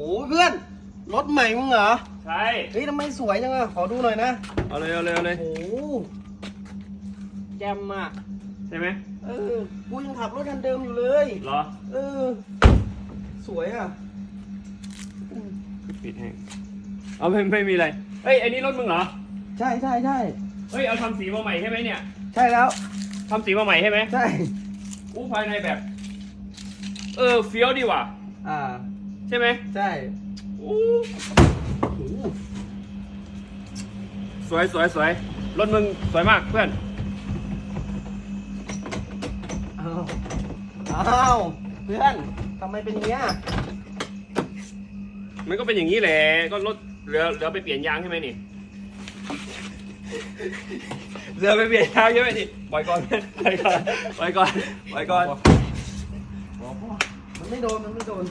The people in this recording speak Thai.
โอ้เพื่อนรถใหม่มึงเหรอใช่ เฮ้ยทำไมสวยจังอะขอดูหน่อยนะเอาเลยเอาเลยเอาเลย โอ้โหแจมอะใช่ไหมเออกูยังขับรถคันเดิมอยู่เลย เหรอเออ สวยอะปิดให้เอาไม่ไม่มีอะไรเฮ้ยไอ้นี่รถมึงเหรอ ใช่ใช่ใช่เฮ้ย เอาทำสีมาใหม่ใช่ไหมเนี่ยใช่แล้ว ทำสีมาใหม่ใช่ไหมใช่ อู้ภายในแบบ เออ เฟี้ยวดีว่ะ อ่า ใช่ไหมใช่อู้โอ้โหสวยสวยสวยรถมึงสวยมากเพื่อน อ้าวอ้าวเพื่อนทำไมเป็นอย่างเงี้ยมันก็เป็นอย่างนี้แหละก็รถเหลือเหลือไปเปลี่ยนยางใช่ไหมนี่เหลือไปเปลี่ยนยางใช่ไหมนี่ปล่อยก่อนปล่อยก่อนปล่อยก่อนปล่อยก่อน มันไม่โดนมันไม่โดน